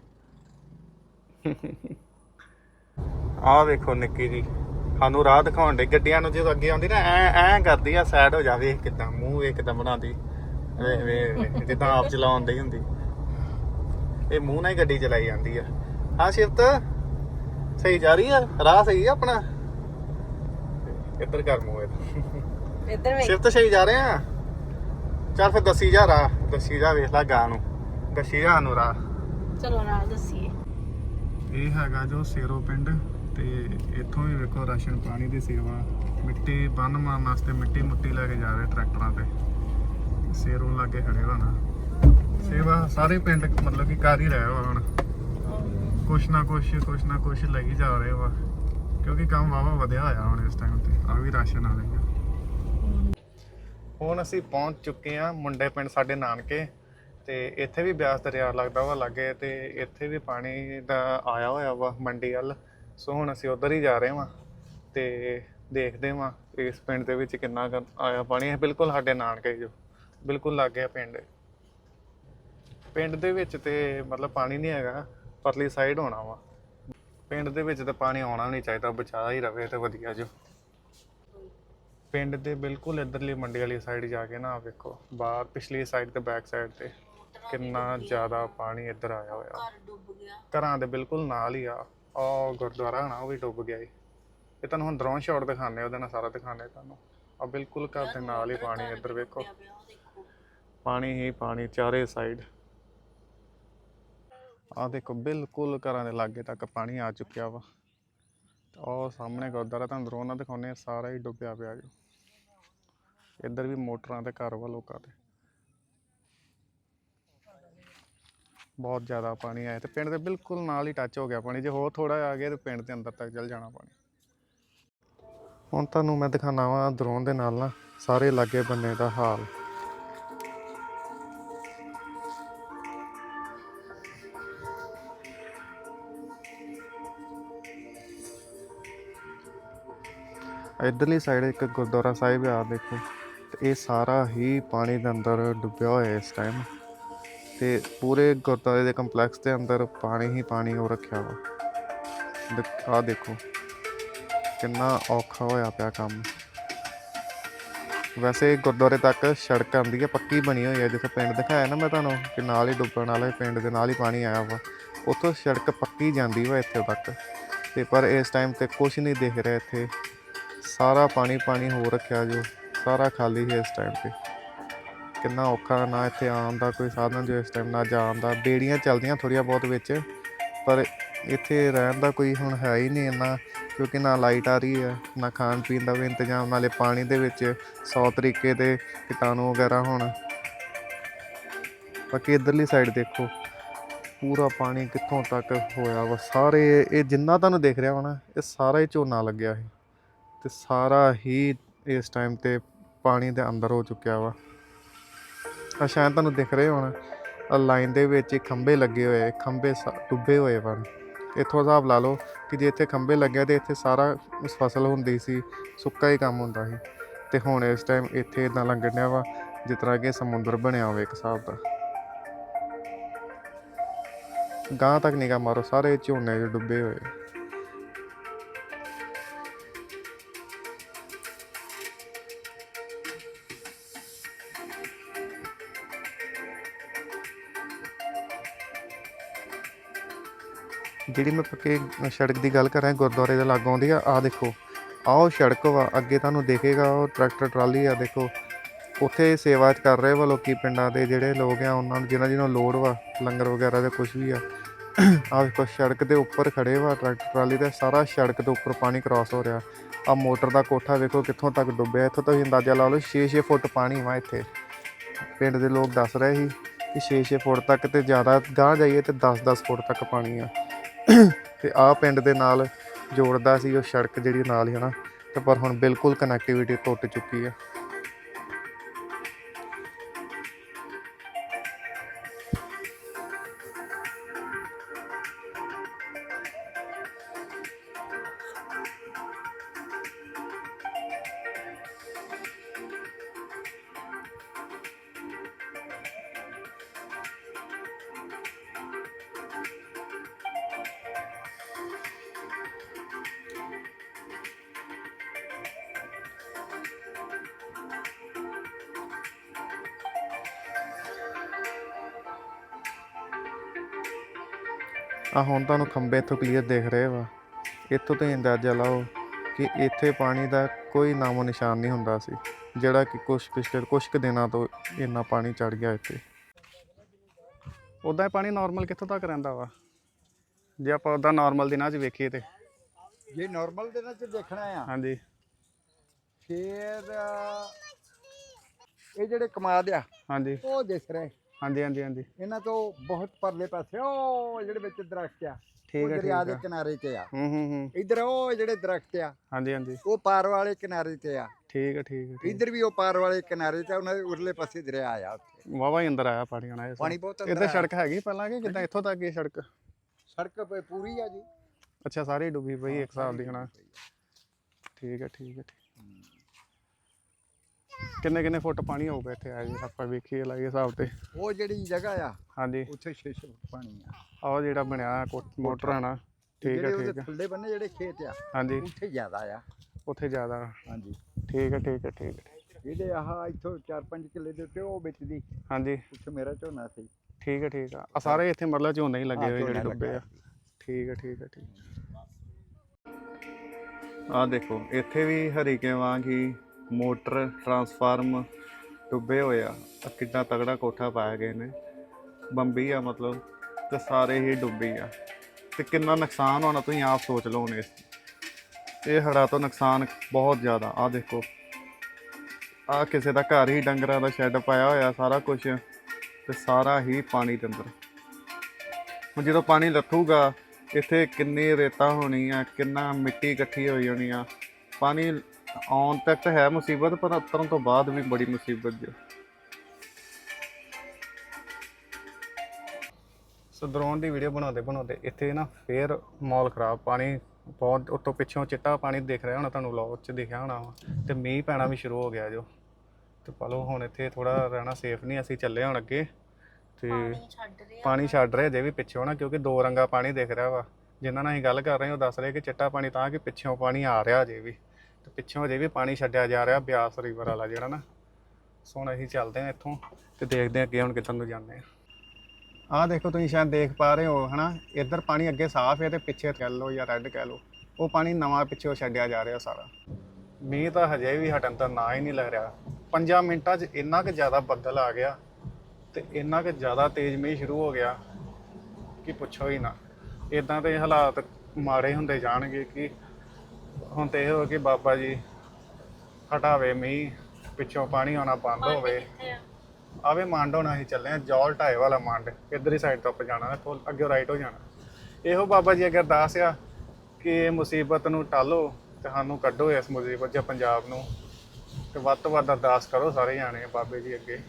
Speaker 1: ਆਹ ਵੇਖੋ ਨਿੱਕੀ ਜੀ। ਸਾਨੂੰ ਰਾਹ ਦਿਖਾਉਣ ਦੇ ਗੱਡੀਆਂ ਨੂੰ ਜਦੋਂ ਅੱਗੇ ਆਉਂਦੀ ਨਾ ਐ ਐ ਕਰਦੀ ਆ ਸਾਈਡ ਹੋ ਜਾਵੇ ਕਿਦਾਂ ਮੂੰਹ ਵੇਖ ਕਿਦਾਂ ਬਣਾਉਂਦੀ। ਵੇ ਵੇ ਵੇ, ਜਿੱਦਾਂ ਆਪ ਚਲਾਉਂਦੀ ਹੁੰਦੀ। ਇਹ ਮੂੰਹ ਨਾਲ ਹੀ ਗੱਡੀ ਚਲਾਈ ਜਾਂਦੀ ਆ। ਹਾਂ ਸ਼ਿਫਤ ਸਹੀ ਜਾ ਰਹੀ ਆ? ਰਾਹ ਸਹੀ ਆ ਆਪਣਾ? ਇੱਧਰ ਕਰ ਮੂੰਹ ਇਹਦਾ।
Speaker 2: ਇੱਧਰ ਵੇਖ।
Speaker 1: ਸ਼ਿਫਟ ਸਹੀ ਜਾ ਰਹੇ ਆ? ਚੱਲ ਫਿਰ ਦੱਸੀ ਜਾ ਰਾਹ ਦੱਸੀ ਜਾ ਵੇਖ ਲੈ ਗਾਂ ਨੂੰ। ਦੱਸੀ ਜਾ ਨੂੰ ਰਾਹ।
Speaker 2: ਚਲੋ ਨਾਲ ਦੱਸੀਏ।
Speaker 1: ਇਹ ਹੈਗਾ ਜੋ ਸੇਰੋ ਪਿੰਡ। ਤੇ ਇੱਥੋਂ ਵੀ ਵੇਖੋ ਰਾਸ਼ਨ ਪਾਣੀ ਦੀ ਸੇਵਾ, ਮਿੱਟੀ, ਬੰਨ ਮਾਰਨ ਵਾਸਤੇ ਮਿੱਟੀ ਮੁੱਟੀ ਲੈ ਕੇ ਜਾ ਰਹੇ ਟਰੈਕਟਰਾਂ ਤੇ। ਸੇਰੋ ਲਾਗੇ ਖੜੇ ਹੋਣਾ। ਸੇਵਾ ਸਾਰੇ ਪਿੰਡ ਮਤਲਬ ਕਿ ਕਰ ਹੀ ਰਹੇ ਵਾ ਹੁਣ। ਕੁਛ ਨਾ ਕੁਛ ਕੁਛ ਨਾ ਕੁਛ ਲਈ ਜਾ ਰਹੇ ਵਾ। ਕਿਉਂਕਿ ਕੰਮ ਵਾਵਾ ਵਧਿਆ ਹੋਇਆ ਹੁਣ ਇਸ ਟਾਈਮ ਤੇ। ਆ ਵੀ ਰਾਸ਼ਨ ਆ ਰਿਹਾ ਹੁਣ ਅਸੀਂ ਪਹੁੰਚ ਚੁੱਕੇ ਆ ਮੁੰਡੇ ਪਿੰਡ ਸਾਡੇ ਨਾਨਕੇ। ਤੇ ਇੱਥੇ ਵੀ ਬਿਆਸ ਦਰਿਆ ਲੱਗਦਾ ਵਾ ਲਾਗੇ ਤੇ ਇੱਥੇ ਵੀ ਪਾਣੀ ਦਾ ਆਇਆ ਹੋਇਆ ਵਾ ਮੰਡੀ ਵੱਲ। ਸੋ ਹੁਣ ਅਸੀਂ ਉਧਰ ਹੀ ਜਾ ਰਹੇ ਹਾਂ ਤੇ ਦੇਖਦੇ ਹਾਂ ਇਸ ਪਿੰਡ ਦੇ ਵਿੱਚ ਕਿੰਨਾ ਕੁ ਆਇਆ ਪਾਣੀ। ਹੈ ਬਿਲਕੁਲ ਸਾਡੇ ਨਾਨਕੇ ਜੋ, ਬਿਲਕੁਲ ਲਾਗੇ ਆ ਪਿੰਡ। ਪਿੰਡ ਦੇ ਵਿੱਚ ਤੇ ਮਤਲਬ ਪਾਣੀ ਨਹੀਂ ਹੈਗਾ ਪਤਲੀ ਸਾਈਡ ਹੋਣਾ ਵਾ। ਪਿੰਡ ਦੇ ਵਿੱਚ ਤਾਂ ਪਾਣੀ ਆਉਣਾ ਨਹੀਂ ਚਾਹੀਦਾ ਬਚਾ ਹੀ ਰਵੇ ਤੇ ਵਧੀਆ ਜੋ। ਪਿੰਡ ਦੇ ਬਿਲਕੁਲ ਇਧਰਲੀ ਮੰਡੀ ਵਾਲੀ ਸਾਈਡ ਜਾ ਕੇ ਨਾ ਆਹ ਵੇਖੋ, ਬਾਹਰ ਪਿਛਲੀ ਸਾਈਡ ਤੇ ਬੈਕ ਸਾਈਡ ਤੇ ਕਿੰਨਾ ਜ਼ਿਆਦਾ ਪਾਣੀ ਇੱਧਰ ਆਇਆ ਹੋਇਆ।
Speaker 2: ਘਰ ਡੁੱਬ ਗਿਆ
Speaker 1: ਘਰਾਂ ਦੇ ਬਿਲਕੁਲ ਨਾਲ ਹੀ ਆ। ਉਹ ਗੁਰਦੁਆਰਾ ਹਨਾ, ਉਹ ਵੀ ਡੁੱਬ ਗਿਆ ਈ ਇਹ ਤੁਹਾਨੂੰ ਹੁਣ ਡਰੋਨ ਸ਼ਾਟ ਦਿਖਾਣੇ ਉਹਦੇ ਨਾਲ ਸਾਰਾ ਦਿਖਾਣੇ ਤੁਹਾਨੂੰ। ਆ ਬਿਲਕੁਲ ਘਰ ਦੇ ਨਾਲ ਹੀ ਪਾਣੀ ਇੱਧਰ ਵੇਖੋ। ਪਾਣੀ ਹੀ ਪਾਣੀ, ਚਾਰੇ ਸਾਈਡ ਆ ਦੇਖੋ, ਬਿਲਕੁਲ ਘਰਾਂ ਦੇ ਲਾਗੇ ਤੱਕ ਪਾਣੀ ਆ ਚੁੱਕਿਆ ਵਾ। ਉਹ ਸਾਹਮਣੇ ਗੁਰਦੁਆਰਾ, ਤੁਹਾਨੂੰ ਡਰੋਨ ਨਾਲ ਦਿਖਾਉਂਦੇ ਸਾਰਾ ਹੀ ਡੁੱਬਿਆ ਪਿਆ ਜੀ ਇੱਧਰ ਵੀ ਮੋਟਰਾਂ ਤੇ ਘਰ ਵਾ ਲੋਕਾਂ ਦੇ। ਬਹੁਤ ਜ਼ਿਆਦਾ ਪਾਣੀ ਆਇਆ ਤੇ ਪਿੰਡ ਦੇ ਬਿਲਕੁਲ ਨਾਲ ਹੀ ਟੱਚ ਹੋ ਗਿਆ ਪਾਣੀ, ਜੇ ਹੋਰ ਥੋੜਾ ਆ ਗਿਆ ਤੇ ਪਿੰਡ ਦੇ ਅੰਦਰ ਤੱਕ ਚਲ ਜਾਣਾ ਪਾਣੀ। ਹੁਣ ਤੁਹਾਨੂੰ ਮੈਂ ਦਿਖਾਣਾ ਵਾ ਡਰੋਨ ਦੇ ਨਾਲ ਨਾ ਸਾਰੇ ਲਾਗੇ ਬੰਨੇ ਦਾ ਹਾਲ। ਇਧਰਲੀ ਸਾਈਡ ਇੱਕ ਗੁਰਦੁਆਰਾ ਸਾਹਿਬ ਆ ਦੇਖੋ, ਤੇ ਇਹ ਸਾਰਾ ਹੀ ਪਾਣੀ ਦੇ ਅੰਦਰ ਡੁੱਬਿਆ ਹੋਇਆ ਇਸ ਟਾਈਮ ਤੇ ਪੂਰੇ ਗੁਰਦੁਆਰੇ ਦੇ ਕੰਪਲੈਕਸ ਦੇ ਅੰਦਰ ਪਾਣੀ ਹੀ ਪਾਣੀ ਹੋ ਰੱਖਿਆ ਵਾ। ਆ ਦੇਖੋ, ਕਿੰਨਾ ਔਖਾ ਹੋਇਆ ਪਿਆ ਕੰਮ। ਵੈਸੇ ਗੁਰਦੁਆਰੇ ਤੱਕ ਸੜਕ ਆਉਂਦੀ ਹੈ ਪੱਕੀ ਬਣੀ ਹੋਈ ਹੈ ਜਿੱਥੇ ਪਿੰਡ ਦਿਖਾਇਆ ਨਾ ਮੈਂ ਤੁਹਾਨੂੰ ਕਿ ਨਾਲ ਹੀ ਡੁੱਬਣ ਵਾਲੇ ਪਿੰਡ ਦੇ ਨਾਲ ਹੀ ਪਾਣੀ ਆਇਆ ਵਾ। ਉੱਥੋਂ ਸੜਕ ਪੱਕੀ ਜਾਂਦੀ ਵਾ ਇੱਥੇ ਤੱਕ। ਤੇ ਪਰ ਇਸ ਟਾਈਮ ਤੇ ਕੁਝ ਨਹੀਂ ਦਿਖ ਰਿਹਾ ਇੱਥੇ। ਸਾਰਾ ਪਾਣੀ ਪਾਣੀ ਹੋ ਰੱਖਿਆ ਜੋ, ਸਾਰਾ ਖਾਲੀ ਹੈ ਇਸ ਟਾਈਮ ਤੇ। ਕਿੰਨਾ ਔਖਾ ਨਾ ਇੱਥੇ ਆਉਣ ਦਾ ਕੋਈ ਸਾਧਨ ਜੋ ਇਸ ਟਾਈਮ ਨਾ ਜਾਣ ਦਾ। ਬੇੜੀਆਂ ਚੱਲਦੀਆਂ ਥੋੜੀਆਂ ਬਹੁਤ ਵਿੱਚ, ਪਰ ਇੱਥੇ ਰਹਿਣ ਦਾ ਕੋਈ ਹੁਣ ਹੈ ਹੀ ਨਹੀਂ ਇੰਨਾ, ਕਿਉਂਕਿ ਨਾ ਲਾਈਟ ਆ ਰਹੀ ਹੈ, ਨਾ ਖਾਣ ਪੀਣ ਦਾ ਵੀ ਇੰਤਜ਼ਾਮ, ਨਾਲੇ ਪਾਣੀ ਦੇ ਵਿੱਚ 100 ਤਰੀਕੇ ਦੇ ਕੀਟਾਣੂ ਵਗੈਰਾ ਹੋਣ। ਬਾਕੀ ਇਧਰਲੀ ਸਾਈਡ ਦੇਖੋ, ਪੂਰਾ ਪਾਣੀ ਕਿੱਥੋਂ ਤੱਕ ਹੋਇਆ ਵਾ? ਸਾਰੇ ਇਹ ਜਿੰਨਾ ਤੁਹਾਨੂੰ ਦਿਖ ਰਿਹਾ ਹੋਣਾ ਇਹ ਸਾਰਾ ਹੀ ਝੋਨਾ ਲੱਗਿਆ ਸੀ। ਤੇ ਸਾਰਾ ਹੀ ਇਸ ਟਾਈਮ ਤੇ ਪਾਣੀ ਦੇ ਅੰਦਰ ਹੋ ਚੁੱਕਿਆ ਵਾ। ਆ, ਸ਼ਾਇਦ ਤੁਹਾਨੂੰ ਦਿਖ ਰਹੇ ਹੋਣ। ਆ ਲਾਈਨ ਦੇ ਵਿੱਚ ਇੱਕ ਖੰਭੇ ਲੱਗੇ ਹੋਏ, ਖੰਭੇ ਸਾ- ਡੁੱਬੇ ਹੋਏ ਹਨ ਇੱਥੋਂ ਹਿਸਾਬ ਲਾ ਲਓ ਕਿ ਜੇ ਇੱਥੇ ਖੰਭੇ ਲੱਗੇ ਤੇ ਇੱਥੇ ਸਾਰਾ ਫਸਲ ਹੁੰਦੀ ਸੀ, ਸੁੱਕਾ ਹੀ ਕੰਮ ਹੁੰਦਾ ਸੀ। ਤੇ ਹੁਣ ਇਸ ਟਾਈਮ ਇੱਥੇ ਇਦਾਂ ਲੰਘਣ ਵਾ, ਜਿਸ ਤਰ੍ਹਾਂ ਕਿ ਸਮੁੰਦਰ ਬਣਿਆ ਹੋਵੇ ਇੱਕ ਹਿਸਾਬ ਦਾ। ਗਾਂ ਤੱਕ ਨਿਗਾਹ ਮਾਰੋ, ਸਾਰੇ ਝੋਨੇ 'ਚ ਡੁੱਬੇ ਹੋਏ। ਜਿਹੜੀ ਮੈਂ ਪੱਕੇ ਸੜਕ ਦੀ ਗੱਲ ਕਰ ਰਿਹਾ ਗੁਰਦੁਆਰੇ ਦੇ ਲਾਗੋਂ ਆਉਂਦੀ ਆ ਆ ਦੇਖੋ। ਆਹ ਉਹ ਸੜਕ ਵਾ, ਅੱਗੇ ਤੁਹਾਨੂੰ ਦੇਖੇਗਾ, ਉਹ ਟਰੈਕਟਰ ਟਰਾਲੀ ਆ, ਦੇਖੋ। ਉੱਥੇ ਸੇਵਾ ਕਰ ਰਹੇ ਵਾ ਲੋਕੀ ਪਿੰਡਾਂ ਦੇ ਜਿਹੜੇ ਲੋਕ ਆ, ਉਹਨਾਂ ਨੂੰ ਜਿਨ੍ਹਾਂ ਜਿਹਨਾਂ ਨੂੰ ਲੋੜ ਵਾ, ਲੰਗਰ ਵਗੈਰਾ ਦੇ ਕੁਝ ਵੀ ਆ। ਆਹ ਦੇਖੋ ਸੜਕ ਦੇ ਉੱਪਰ ਖੜੇ ਵਾ, ਟਰੈਕਟਰ ਟਰਾਲੀ ਦਾ ਸਾਰਾ ਸੜਕ ਦੇ ਉੱਪਰ ਪਾਣੀ ਕ੍ਰਾਸ ਹੋ ਰਿਹਾ। ਆ ਮੋਟਰ ਦਾ ਕੋਠਾ ਵੇਖੋ ਕਿੱਥੋਂ ਤੱਕ ਡੁੱਬਿਆ, ਇੱਥੋਂ ਤੁਸੀਂ ਅੰਦਾਜ਼ਾ ਲਾ ਲਓ 6-6 ਫੁੱਟ ਪਾਣੀ ਵਾ ਇੱਥੇ। ਪਿੰਡ ਦੇ ਲੋਕ ਦੱਸ ਰਹੇ ਸੀ ਕਿ 6-6 ਫੁੱਟ ਤੱਕ ਤੇ ਜ਼ਿਆਦਾ, ਗਾਂਹ ਜਾਈਏ ਤੇ 10-10 ਫੁੱਟ ਤੱਕ ਪਾਣੀ ਆ। ਤੇ ਆਹ ਪਿੰਡ ਦੇ ਨਾਲ ਜੋੜਦਾ ਸੀ ਉਹ ਸੜਕ ਜਿਹੜੀ ਨਾਲ ਹੀ ਹਨਾ ਤੇ ਪਰ ਹੁਣ ਬਿਲਕੁਲ ਕਨੈਕਟੀਵਿਟੀ ਟੁੱਟ ਚੁੱਕੀ ਆ। ਆ ਹੁਣ ਤੁਹਾਨੂੰ ਖੰਭੇ ਇੱਥੋਂ ਕਲੀਅਰ ਦਿਖ ਰਹੇ ਵਾ। ਇੱਥੋਂ ਤੁਸੀਂ ਅੰਦਾਜ਼ਾ ਲਾਓ ਕਿ ਇੱਥੇ ਪਾਣੀ ਦਾ ਕੋਈ ਨਾਮੋ ਨਿਸ਼ਾਨ ਨਹੀਂ ਹੁੰਦਾ ਸੀ ਜਿਹੜਾ ਕਿ ਕੁਛ ਪਿਛਲੇ ਕੁਛ ਕੁ ਦਿਨਾਂ ਤੋਂ ਇੰਨਾ ਪਾਣੀ ਚੜ ਗਿਆ ਇੱਥੇ। ਉਦਾਂ ਇਹ ਪਾਣੀ ਨਾਰਮਲ ਕਿੱਥੋਂ ਤੱਕ ਰਹਿੰਦਾ ਵਾ? ਜੇ ਆਪਾਂ ਉਦਾਂ ਨਾਰਮਲ ਦਿਨਾਂ 'ਚ ਵੇਖੀਏ ਤੇ।
Speaker 3: ਜੇ ਨਾਰਮਲ ਦਿਨਾਂ ਚ ਦੇਖਣਾ ਆ
Speaker 1: ਹਾਂਜੀ।
Speaker 3: ਫੇਰ ਇਹ ਜਿਹੜੇ ਕਮਾਦ ਆ
Speaker 1: ਹਾਂਜੀ।
Speaker 3: ਉਹ ਦਿਸ ਰਹੇ।
Speaker 1: ਹਾਂਜੀ ਹਾਂਜੀ ਹਾਂਜੀ।
Speaker 3: ਇਹਨਾਂ ਤੋਂ ਬਹੁਤ ਪਰਲੇ ਪਾਸੇ ਉਹ ਜਿਹੜੇ ਵਿੱਚ ਦਰਖਤ ਆ
Speaker 1: ਠੀਕ ਹੈ
Speaker 3: ਦਰਿਆ ਦੇ ਕਿਨਾਰੇ ਤੇ ਆ।
Speaker 1: ਹੂੰ ਹੂੰ ਹੂੰ।
Speaker 3: ਇੱਧਰ ਉਹ ਜਿਹੜੇ ਦਰਖਤ ਆ
Speaker 1: ਹਾਂਜੀ ਹਾਂਜੀ।
Speaker 3: ਉਹ ਪਾਰ ਵਾਲੇ ਕਿਨਾਰੇ ਤੇ ਆ।
Speaker 1: ਠੀਕ ਹੈ ਠੀਕ ਹੈ
Speaker 3: ਇੱਧਰ ਵੀ ਉਹ ਪਾਰ ਵਾਲੇ ਕਿਨਾਰੇ ਤੇ ਉਹਨਾਂ ਦੇ ਉਰਲੇ ਪਾਸੇ ਦਰਿਆ ਆ ਉੱਥੇ।
Speaker 1: ਵਾਵਾ ਹੀ ਅੰਦਰ ਆਇਆ ਪਾਣੀ ਆਣਾ ਇਸ
Speaker 3: ਪਾਣੀ ਬਹੁਤ ਅੰਦਰ
Speaker 1: ਇੱਧਰ। ਸੜਕ ਹੈਗੀ ਪਹਿਲਾਂ ਕਿ ਕਿੱਦਾਂ ਇੱਥੋਂ ਤੱਕ ਇਹ ਸੜਕ?
Speaker 3: ਸੜਕ ਪੂਰੀ ਆ ਜੀ।
Speaker 1: ਅੱਛਾ ਸਾਰੀ ਡੁੱਬੀ ਪਈ ਇੱਕ ਹਿਸਾਬ ਦੀ ਹਨਾ। ਠੀਕ ਹੈ ਠੀਕ ਹੈ ਕਿੰਨੇ ਕਿੰਨੇ ਫੁੱਟ ਪਾਣੀ ਹੋਊਗਾ ਇੱਥੇ? ਆ ਜੀ ਆਪਾਂ ਵੇਖੀਏ ਲਾਈਏ ਹਿਸਾਬ ਤੇ।
Speaker 3: ਉਹ ਜਿਹੜੀ ਜਗ੍ਹਾ ਆ
Speaker 1: ਹਾਂਜੀ।
Speaker 3: ਉੱਥੇ 6 ਫੁੱਟ ਪਾਣੀ ਆ।
Speaker 1: ਆਹ ਜਿਹੜਾ ਬਣਿਆ ਮੋਟਰ ਆ ਨਾ ਠੀਕ
Speaker 3: ਜਿਹੜੇ ਉਹਦੇ
Speaker 1: ਠੀਕ ਹੈ
Speaker 3: ਥੱਲੇ ਬੰਨੇ ਜਿਹੜੇ ਖੇਤ ਆ
Speaker 1: ਹਾਂਜੀ।
Speaker 3: ਉੱਥੇ ਜ਼ਿਆਦਾ ਆ।
Speaker 1: ਉੱਥੇ ਜ਼ਿਆਦਾ।
Speaker 3: ਹਾਂਜੀ।
Speaker 1: ਠੀਕ ਹੈ ਠੀਕ ਹੈ ਠੀਕ ਹੈ
Speaker 3: ਇਹਦੇ ਆਹ ਇੱਥੋਂ 4-5 ਕਿੱਲੇ ਦੇ ਉੱਤੇ ਉਹ ਵਿੱਚ ਦੀ
Speaker 1: ਹਾਂਜੀ।
Speaker 3: ਉੱਥੇ ਮੇਰਾ ਝੋਨਾ ਸੀ।
Speaker 1: ਠੀਕ ਹੈ ਠੀਕ ਆ। ਆ ਸਾਰੇ ਇੱਥੇ ਮਤਲਬ ਝੋਨੇ ਹੀ ਲੱਗੇ
Speaker 3: ਹਾਂ,
Speaker 1: ਹੋਏ ਜਿਹੜੇ
Speaker 3: ਝੋਨਾ
Speaker 1: ਡੁੱਬੇ ਆ। ਠੀਕ ਹੈ ਠੀਕ ਹੈ ਠੀਕ ਆ। ਦੇਖੋ ਇੱਥੇ ਵੀ ਹਰੀਕੇ ਵਾਂਗ ਹੀ ਮੋਟਰ ਟਰਾਂਸਫਾਰਮ ਡੁੱਬੇ ਹੋਏ ਆ। ਆਹ ਕਿੰਨਾ ਤਗੜਾ ਕੋਠਾ ਪਾਇਆ ਗਏ ਨੇ ਬੰਬੀ ਆ ਮਤਲਬ ਤੇ ਸਾਰੇ ਹੀ ਡੁੱਬੀ ਆ। ਤੇ ਕਿੰਨਾ ਨੁਕਸਾਨ ਹੋਣਾ ਤੁਸੀਂ ਆਪ ਸੋਚ ਲਓ ਹੁਣ ਇਸ ਇਹ ਹੜਾ ਤੋਂ ਨੁਕਸਾਨ ਬਹੁਤ ਜ਼ਿਆਦਾ। ਆ ਦੇਖੋ। ਆ ਕਿਸੇ ਦਾ ਘਰ ਹੀ ਡੰਗਰਾਂ ਦਾ ਸ਼ੈੱਡ ਪਾਇਆ ਹੋਇਆ, ਸਾਰਾ ਕੁਝ ਤੇ ਸਾਰਾ ਹੀ ਪਾਣੀ ਦੇ ਅੰਦਰ। ਹੁਣ ਜਦੋਂ ਪਾਣੀ ਲੱਥੂਗਾ, ਇੱਥੇ ਕਿੰਨੀ ਰੇਤਾ ਹੋਣੀ ਆ, ਕਿੰਨਾ ਮਿੱਟੀ ਇਕੱਠੀ ਹੋਈ ਹੋਣੀ ਆ। ਪਾਣੀ ਆਉਣ ਤੱਕ ਤਾਂ ਹੈ ਮੁਸੀਬਤ ਪਰ ਉਤਰਨ ਤੋਂ ਬਾਅਦ ਵੀ ਬੜੀ ਮੁਸੀਬਤ ਜੋ। ਸੋ ਡਰੋਨ ਦੀ ਵੀਡੀਓ ਬਣਾਉਂਦੇ ਬਣਾਉਂਦੇ ਇੱਥੇ ਨਾ ਫੇਰ ਮਾਲ ਖਰਾਬ। ਪਾਣੀ ਬਹੁਤ ਉੱਤੋਂ ਪਿੱਛੋਂ ਚਿੱਟਾ ਪਾਣੀ ਦਿਖ ਰਿਹਾ ਹੋਣਾ ਤੁਹਾਨੂੰ ਵਲੌਗ 'ਚ ਦਿਖਿਆ ਹੋਣਾ ਵਾ। ਤੇ ਮੀਂਹ ਪੈਣਾ ਵੀ ਸ਼ੁਰੂ ਹੋ ਗਿਆ ਜੋ। ਤੇ ਪਲੋ ਹੁਣ ਇੱਥੇ ਥੋੜਾ ਰਹਿਣਾ ਸੇਫ ਨਹੀਂ ਅਸੀਂ ਚੱਲੇ ਹੁਣ ਅੱਗੇ। ਤੇ
Speaker 2: ਪਾਣੀ ਛੱਡ ਰਿਹਾ
Speaker 1: ਪਾਣੀ ਛੱਡ ਰਹੇ ਜੇ ਵੀ ਪਿੱਛੋਂ ਨਾ ਕਿਉਂਕਿ ਦੋ ਰੰਗਾ ਪਾਣੀ ਦਿਖ ਰਿਹਾ ਵਾ। ਜਿਨ੍ਹਾਂ ਨਾਲ ਅਸੀਂ ਗੱਲ ਕਰ ਰਹੇ ਹਾਂ ਉਹ ਦੱਸ ਰਹੇ ਕਿ ਚਿੱਟਾ ਪਾਣੀ ਤਾਂ ਕਿ ਪਿੱਛੋਂ ਪਾਣੀ ਆ ਰਿਹਾ ਜੇ ਵੀ। ਤੇ ਪਿੱਛੋਂ ਅਜੇ ਵੀ ਪਾਣੀ ਛੱਡਿਆ ਜਾ ਰਿਹਾ, ਬਿਆਸ ਰਿਵਰ ਵਾਲਾ ਜਿਹੜਾ ਨਾ। ਸੋ ਹੁਣ ਅਸੀਂ ਚੱਲਦੇ ਹਾਂ ਇੱਥੋਂ ਤੇ ਦੇਖਦੇ ਹਾਂ ਅੱਗੇ ਹੁਣ ਕਿੱਥੋਂ ਨੂੰ ਜਾਂਦੇ ਹਾਂ। ਆਹ ਦੇਖੋ ਤੁਸੀਂ ਸ਼ਾਇਦ ਦੇਖ ਪਾ ਰਹੇ ਹੋ, ਹਨਾ? ਇੱਧਰ ਪਾਣੀ ਅੱਗੇ ਸਾਫ਼ ਹੈ ਤੇ ਪਿੱਛੇ ਕਹਿ ਲਓ ਜਾਂ ਰੈੱਡ ਕਹਿ ਲਓ। ਉਹ ਪਾਣੀ ਨਵਾਂ ਪਿੱਛੋਂ ਛੱਡਿਆ ਜਾ ਰਿਹਾ ਸਾਰਾ। ਮੀਂਹ ਤਾਂ ਹਜੇ ਵੀ ਹਟਣ ਦਾ ਨਾਂ ਹੀ ਨਹੀਂ ਲੱਗ ਰਿਹਾ। 5 ਮਿੰਟਾਂ 'ਚ ਇੰਨਾ ਕੁ ਜ਼ਿਆਦਾ ਬੱਦਲ ਆ ਗਿਆ ਤੇ ਇੰਨਾ ਕੁ ਜ਼ਿਆਦਾ ਤੇਜ਼ ਮੀਂਹ ਸ਼ੁਰੂ ਹੋ ਗਿਆ ਕਿ ਪੁੱਛੋ ਹੀ ਨਾ। ਇਦਾਂ ਦੇ ਹਾਲਾਤ ਮਾੜੇ ਹੁੰਦੇ ਜਾਣਗੇ ਕਿ ਹੁਣ ਤੇ ਇਹ ਹੋ ਕਿ ਬਾਬਾ ਜੀ ਹਟਾਵੇ ਮੀਂਹ ਪਿੱਛੋਂ ਪਾਣੀ ਆਉਣਾ ਬੰਦ ਹੋਵੇ। ਆਵੇ ਮੰਡ ਹੋਣਾ ਅਸੀਂ ਚੱਲੇ ਆ ਜੌਲ ਢਾਏ ਵਾਲਾ ਮੰਡ। ਇਧਰ ਹੀ ਸਾਈਡ ਤੋਂ ਆਪਾਂ ਜਾਣਾ? ਇੱਥੋਂ ਅੱਗੇ ਰਾਈਟ ਹੋ ਜਾਣਾ। ਇਹੋ ਬਾਬਾ ਜੀ ਅੱਗੇ ਅਰਦਾਸ ਆ ਕਿ ਇਹ ਮੁਸੀਬਤ ਨੂੰ ਟਾਲੋ ਤੇ ਸਾਨੂੰ ਕੱਢੋ ਇਸ ਮੁਸੀਬਤ ਜਾਂ ਪੰਜਾਬ ਨੂੰ। ਤੇ ਵੱਧ ਤੋਂ ਵੱਧ ਅਰਦਾਸ ਕਰੋ ਸਾਰੇ ਜਾਣੇ ਬਾਬੇ ਜੀ ਅੱਗੇ।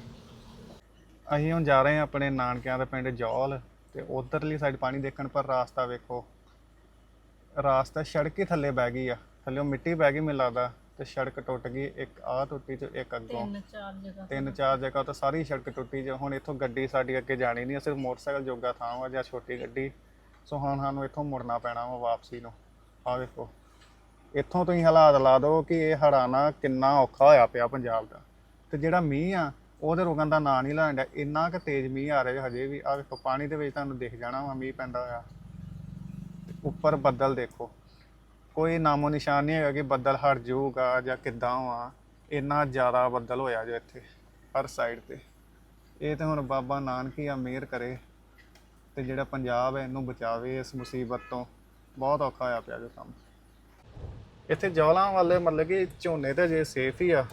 Speaker 1: ਅਸੀਂ ਹੁਣ ਜਾ ਰਹੇ ਹਾਂ ਆਪਣੇ ਨਾਨਕਿਆਂ ਦੇ ਪਿੰਡ ਜੌਲ ਤੇ ਉਧਰਲੀ ਸਾਈਡ ਪਾਣੀ ਦੇਖਣ ਪਰ ਰਾਸਤਾ ਵੇਖੋ। ਰਾਸਤਾ ਸੜਕ ਹੀ ਥੱਲੇ ਬਹਿ ਗਈ ਆ। ਥੱਲੇ ਮਿੱਟੀ ਬਹਿ ਗਈ ਮੈਨੂੰ ਲੱਗਦਾ ਤੇ ਸੜਕ ਟੁੱਟ ਗਈ ਇੱਕ ਆਹ ਟੁੱਟੀ ਤੇ ਇੱਕ ਅੱਗੋਂ।
Speaker 2: ਤਿੰਨ ਚਾਰ ਜਗ੍ਹਾ
Speaker 1: ਤਿੰਨ ਚਾਰ ਜਗ੍ਹਾ ਤਾਂ ਸਾਰੀ ਸੜਕ ਟੁੱਟੀ ਜੇ ਹੁਣ ਇੱਥੋਂ ਗੱਡੀ ਸਾਡੀ ਅੱਗੇ ਜਾਣੀ ਨਹੀਂ ਸਿਰਫ ਮੋਟਰਸਾਈਕਲ ਜੋਗਾ ਥਾਂ ਵਾ ਜਾਂ ਛੋਟੀ ਗੱਡੀ। ਸੋ ਹੁਣ ਸਾਨੂੰ ਇੱਥੋਂ ਮੁੜਨਾ ਪੈਣਾ ਵਾ ਵਾਪਸੀ ਨੂੰ। ਆਹ ਵੇਖੋ। ਇੱਥੋਂ ਤੁਸੀਂ ਹਾਲਾਤ ਲਾ ਦਿਓ ਕਿ ਇਹ ਹੜਾਣਾ ਕਿੰਨਾ ਔਖਾ ਹੋਇਆ ਪਿਆ ਪੰਜਾਬ ਦਾ। ਤੇ ਜਿਹੜਾ ਮੀਂਹ ਆ ਉਹਦੇ ਰੁਕਣ ਦਾ ਨਾਂ ਨਹੀਂ ਡਿਆ। ਇੰਨਾ ਕੁ ਤੇਜ਼ ਮੀਂਹ ਆ ਰਿਹਾ ਹਜੇ ਵੀ। ਆਹ ਵੇਖੋ ਪਾਣੀ ਦੇ ਵਿੱਚ ਤੁਹਾਨੂੰ ਦਿਖ ਜਾਣਾ ਵਾ ਮੀਂਹ ਪੈਂਦਾ ਹੋਇਆ। ਉੱਪਰ ਬੱਦਲ ਦੇਖੋ। ਕੋਈ ਨਾਮੋ ਨਿਸ਼ਾਨ ਨਹੀਂ ਹੈਗਾ ਕਿ ਬੱਦਲ ਹਟ ਜਾਊਗਾ ਜਾਂ ਕਿੱਦਾਂ ਵਾ। ਇੰਨਾ ਜ਼ਿਆਦਾ ਬੱਦਲ ਹੋਇਆ ਜੋ ਇੱਥੇ, ਹਰ ਸਾਈਡ ਤੇ। ਇਹ ਤੇ ਹੁਣ ਬਾਬਾ ਨਾਨਕ ਹੀ ਆ ਮਿਹਰ ਕਰੇ ਤੇ ਜਿਹੜਾ ਪੰਜਾਬ ਹੈ, ਇਹਨੂੰ ਬਚਾਵੇ ਇਸ ਮੁਸੀਬਤ ਤੋਂ। ਬਹੁਤ ਔਖਾ ਹੋਇਆ ਪਿਆ ਜੋ ਕੰਮ। ਇੱਥੇ ਜੌਲਾਂ ਵਾਲੇ ਮਤਲਬ ਕਿ ਝੋਨੇ ਤੇ ਜੇ ਸੇਫ ਹੀ ਆ।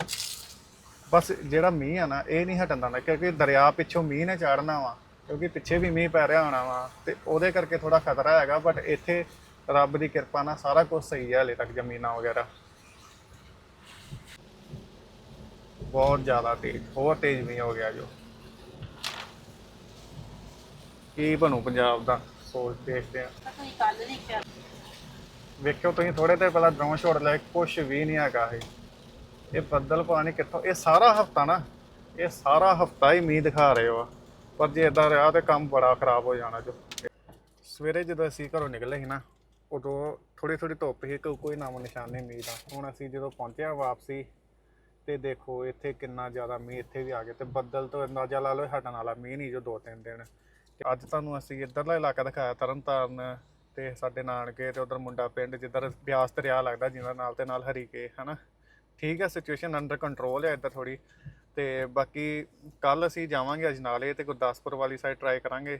Speaker 1: ਬਸ ਜਿਹੜਾ ਮੀਂਹ ਆ ਨਾ, ਇਹ ਨਹੀਂ ਹਟਣ ਦਾ ਕਿਉਂਕਿ ਦਰਿਆ ਪਿੱਛੋਂ ਮੀਂਹ ਨੇ ਚਾੜਨਾ ਵਾ। ਕਿਉਂਕਿ ਪਿੱਛੇ ਵੀ ਮੀਂਹ ਪੈ ਰਿਹਾ ਹੋਣਾ ਵਾ ਤੇ ਉਹਦੇ ਕਰਕੇ ਥੋੜਾ ਖਤਰਾ ਹੈਗਾ ਬਟ ਇੱਥੇ ਰੱਬ ਦੀ ਕਿਰਪਾ ਨਾਲ ਸਾਰਾ ਕੁਝ ਸਹੀ ਹੈ ਹਲੇ ਤੱਕ ਜ਼ਮੀਨਾਂ ਵਗੈਰਾ। ਬਹੁਤ ਜ਼ਿਆਦਾ ਤੇਜ਼ ਹੋਰ ਤੇਜ਼ ਮੀਂਹ ਹੋ ਗਿਆ ਜੋ। ਕੀ ਬਣੂ ਪੰਜਾਬ ਦਾ ਸੋਚ ਦੇਖਦੇ ਆ
Speaker 2: ਤੁਸੀਂ ਕੱਲ ਦੇਖਿਆ
Speaker 1: ਵੇਖਿਓ ਤੁਸੀਂ ਥੋੜੇ ਤੇ ਪਹਿਲਾਂ ਡਰੋਨ ਸ਼ਾਟ ਲੈ ਕੁਝ ਵੀ ਨਹੀਂ ਹੈਗਾ ਇਹ। ਇਹ ਬੱਦਲ ਪਾਣੀ ਕਿੱਥੋਂ ਇਹ ਸਾਰਾ ਹਫਤਾ ਨਾ ਇਹ ਸਾਰਾ ਹਫਤਾ ਹੀ ਮੀਂਹ ਦਿਖਾ ਰਹੇ ਹੋ। ਪਰ ਜੇ ਇਦਾਂ ਰਿਹਾ ਤੇ ਕੰਮ ਬੜਾ ਖਰਾਬ ਹੋ ਜਾਣਾ ਜੋ। ਸਵੇਰੇ ਜਦੋਂ ਅਸੀਂ ਘਰੋਂ ਨਿਕਲੇ ਸੀ ਨਾ ਉਦੋਂ ਥੋੜੀ ਥੋੜੀ ਧੁੱਪ ਸੀ ਕੋਈ ਕੋਈ ਨਾਮ ਨਿਸ਼ਾਨ ਨਹੀਂ ਮੀਂਹ ਦਾ ਹੁਣ ਅਸੀਂ ਜਦੋਂ ਪਹੁੰਚਿਆ ਵਾਪਸੀ ਤੇ ਦੇਖੋ ਇੱਥੇ ਕਿੰਨਾ ਜ਼ਿਆਦਾ ਮੀਂਹ ਇੱਥੇ ਵੀ ਆ ਗਿਆ ਤੇ ਬੱਦਲ ਤੋਂ ਅੰਦਾਜ਼ਾ ਲਾ ਲਓ ਇਹ ਹਟਣ ਵਾਲਾ ਮੀਂਹ ਨਹੀਂ ਜੋ ਦੋ ਤਿੰਨ ਦਿਨ। ਤੇ ਅੱਜ ਤੁਹਾਨੂੰ ਅਸੀਂ ਇੱਧਰਲਾ ਇਲਾਕਾ ਦਿਖਾਇਆ, ਤਰਨਤਾਰਨ ਤੇ ਸਾਡੇ ਨਾਨਕੇ ਤੇ ਉਧਰ ਮੁੰਡਾ ਪਿੰਡ ਜਿੱਧਰ ਬਿਆਸ ਦਰਿਆ ਲੱਗਦਾ ਜਿਹਨਾਂ ਨਾਲ ਤੇ ਨਾਲ ਹਰੀਕੇ ਹਨਾ? ਠੀਕ ਹੈ ਸਿਚੁਏਸ਼ਨ ਅੰਡਰ ਕੰਟਰੋਲ ਹੈ ਇੱਧਰ ਥੋੜੀ ਤੇ ਬਾਕੀ ਕੱਲ ਅਸੀਂ ਜਾਵਾਂਗੇ ਅਜਨਾਲੇ ਤੇ ਗੁਰਦਾਸਪੁਰ ਵਾਲੀ ਸਾਈਡ ਟਰਾਈ ਕਰਾਂਗੇ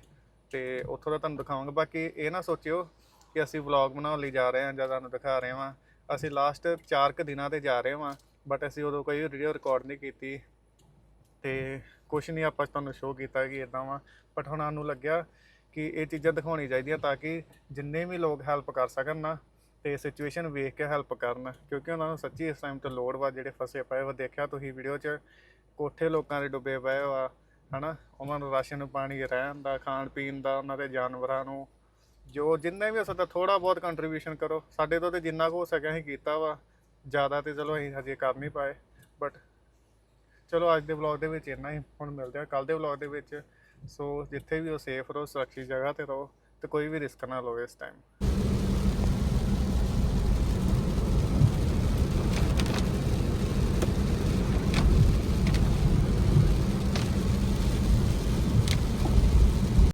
Speaker 1: ਤੇ ਉੱਥੋਂ ਦਾ ਤੁਹਾਨੂੰ ਦਿਖਾਵਾਂਗੇ। ਬਾਕੀ ਇਹ ਨਾ ਸੋਚਿਓ ਕਿ ਅਸੀਂ ਵਲੌਗ ਬਣਾਉਣ ਲਈ ਜਾ ਰਹੇ ਹਾਂ ਜਾਂ ਤੁਹਾਨੂੰ ਦਿਖਾ ਰਹੇ ਹਾਂ। ਅਸੀਂ ਲਾਸਟ 4 ਕੁ ਦਿਨਾਂ ਤੇ ਜਾ ਰਹੇ ਹਾਂ ਬਟ ਅਸੀਂ ਉਦੋਂ ਕੋਈ ਵੀਡੀਓ ਰਿਕਾਰਡ ਨਹੀਂ ਕੀਤੀ ਤੇ ਕੁਛ ਨਹੀਂ ਆਪਾਂ ਤੁਹਾਨੂੰ ਸ਼ੋਅ ਕੀਤਾ ਕਿ ਇਦਾਂ ਵਾ। ਬਟ ਹੁਣ ਸਾਨੂੰ ਲੱਗਿਆ ਕਿ ਇਹ ਚੀਜ਼ਾਂ ਦਿਖਾਉਣੀ ਚਾਹੀਦੀਆਂ ਤਾਂ ਕਿ ਜਿੰਨੇ ਵੀ ਲੋਕ ਹੈਲਪ ਕਰ ਸਕਣ ਨਾ ਤੇ ਸਿਚੁਏਸ਼ਨ ਵੇਖ ਕੇ ਹੈਲਪ ਕਰਨ, ਕਿਉਂਕਿ ਉਹਨਾਂ ਨੂੰ ਸੱਚੀ ਇਸ ਟਾਈਮ ਤੇ ਲੋੜ ਵਾ, ਜਿਹੜੇ ਫਸੇ ਪਏ ਵਾ। ਦੇਖਿਆ ਤੁਸੀਂ ਵੀਡੀਓ 'ਚ, ਕੋਠੇ ਲੋਕਾਂ ਦੇ ਡੁੱਬੇ ਪਏ ਵਾ, ਹਨਾ? ਉਹਨਾਂ ਨੂੰ ਰਾਸ਼ਨ ਪਾਣੀ ਰਹਿਣ ਦਾ ਖਾਣ ਪੀਣ ਦਾ, ਉਹਨਾਂ ਦੇ ਜਾਨਵਰਾਂ ਨੂੰ ਜੋ ਜਿੰਨੇ ਵੀ ਹੋ ਸਕਦਾ ਥੋੜਾ ਬਹੁਤ ਕੰਟਰੀਬਿਊਸ਼ਨ ਕਰੋ। ਸਾਡੇ ਤੋਂ ਤੇ ਜਿੰਨਾ ਕੁ ਹੋ ਸਕਿਆ ਅਸੀਂ ਕੀਤਾ ਵਾ। ਜ਼ਿਆਦਾ ਤੇ ਚਲੋ ਅਸੀਂ ਹਜੇ ਕਰ ਨਹੀਂ ਪਾਏ ਬਟ ਚਲੋ ਅੱਜ ਦੇ ਵਲੌਗ ਦੇ ਵਿੱਚ ਇੰਨਾ ਹੀ। ਹੁਣ ਮਿਲਦੇ ਆ ਕੱਲ ਦੇ ਵਲੌਗ ਦੇ ਵਿੱਚ। ਸੋ ਜਿੱਥੇ ਵੀ ਹੋ ਸੇਫ ਰਹੋ, ਸੁਰੱਖਿਅਤ ਜਗ੍ਹਾ ਤੇ ਰਹੋ ਤੇ ਕੋਈ ਵੀ ਰਿਸਕ ਨਾ ਲਓ ਇਸ ਟਾਈਮ